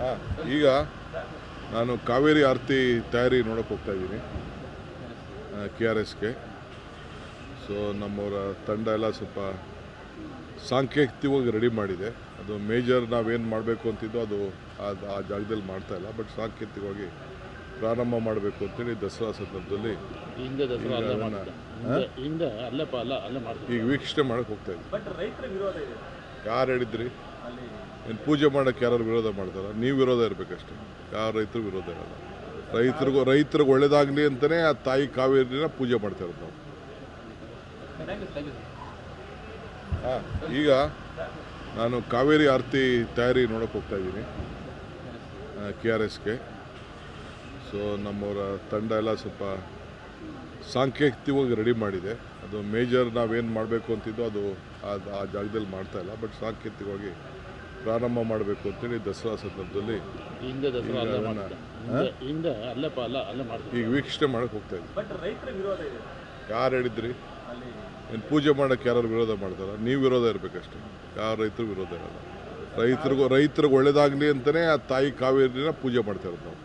ಹಾಂ ಈಗ ನಾನು ಕಾವೇರಿ ಆರತಿ ತಯಾರಿ ನೋಡಕ್ಕೆ ಹೋಗ್ತಾ ಇದ್ದೀನಿ. ಕೆ ಆರ್ ಎಸ್ಗೆ. ಸೊ ನಮ್ಮವರ ತಂಡ ಎಲ್ಲ ಸ್ವಲ್ಪ ಸಾಂಕೇತಿಕವಾಗಿ ರೆಡಿ ಮಾಡಿದೆ. ಅದು ಮೇಜರ್ ನಾವೇನು ಮಾಡಬೇಕು ಅಂತಿದ್ದೋ ಅದು ಅದು ಆ ಜಾಗದಲ್ಲಿ ಮಾಡ್ತಾ ಇಲ್ಲ. ಬಟ್ ಸಾಂಕೇತಿಕವಾಗಿ ಪ್ರಾರಂಭ ಮಾಡಬೇಕು ಅಂತೇಳಿ ದಸರಾ ಸಂದರ್ಭದಲ್ಲಿ ಹಿಂದೆ ದಸರಾ ಅಲ್ಲೇ ಈಗ ಮಾಡಿದ್ದೆ ಹಾ? ಹಿಂದೆ ಹಿಂದೆ ಅಲ್ಲ ಅಲ್ಲೇ ಈಗ ವೀಕ್ಷಣೆ ಮಾಡಕ್ಕೆ ಹೋಗ್ತಾ ಇದ್ದೀನಿ. ಯಾರು ಹೇಳಿದ್ರಿ? ಏನು ಪೂಜೆ ಮಾಡೋಕ್ಕೆ ಯಾರು ವಿರೋಧ ಮಾಡ್ತಾರೆ? ನೀವು ವಿರೋಧ ಇರಬೇಕಷ್ಟೇ. ಯಾರು ರೈತರು ವಿರೋಧ ಇರಲ್ಲ. ರೈತರಿಗೂ, ರೈತರಿಗೆ ಒಳ್ಳೇದಾಗಲಿ ಅಂತಲೇ ಆ ತಾಯಿ ಕಾವೇರಿನ ಪೂಜೆ ಮಾಡ್ತಾ ಇರೋದು ನಾವು. ಹಾಂ, ಈಗ ನಾನು ಕಾವೇರಿ ಆರತಿ ತಯಾರಿ ನೋಡೋಕೆ ಹೋಗ್ತಾ ಇದ್ದೀನಿ ಕೆ ಆರ್ ಎಸ್ಗೆ. ಸೊ ನಮ್ಮವರ ತಂಡ ಎಲ್ಲ ಸ್ವಲ್ಪ ಸಾಂಕೇತಿಕವಾಗಿ ರೆಡಿ ಮಾಡಿದೆ. ಅದು ಮೇಜರ್ ನಾವೇನು ಮಾಡಬೇಕು ಅಂತಿದ್ದೋ ಅದು ಅದು ಆ ಜಾಗದಲ್ಲಿ ಮಾಡ್ತಾ ಇಲ್ಲ. ಬಟ್ ಸಾಂಕೇತಿಕವಾಗಿ ಪ್ರಾರಂಭ ಮಾಡಬೇಕು ಅಂತೇಳಿ ದಸರಾ ಸಂದರ್ಭದಲ್ಲಿ ಹಿಂದೆ ದಸರಾ ಈಗ ವೀಕ್ಷಣೆ ಮಾಡಕ್ಕೆ ಹೋಗ್ತಾ ಇದ್ದೀವಿ ಬಟ್ ರೈತರ ವಿರೋಧ ಇದೆ. ಯಾರು ಹೇಳಿದ್ರಿ? ಏನು ಪೂಜೆ ಮಾಡೋಕ್ಕೆ ಯಾರು ವಿರೋಧ ಮಾಡ್ತಾರ? ನೀವು ವಿರೋಧ ಇರಬೇಕಷ್ಟೇ. ಯಾರು ರೈತರು ವಿರೋಧ ಇರಲ್ಲ. ರೈತರಿಗೂ ರೈತರಿಗೆ ಒಳ್ಳೇದಾಗಲಿ ಅಂತಲೇ ಆ ತಾಯಿ ಕಾವೇರಿನ ಪೂಜೆ ಮಾಡ್ತಾ ಇರೋದು ನಾವು.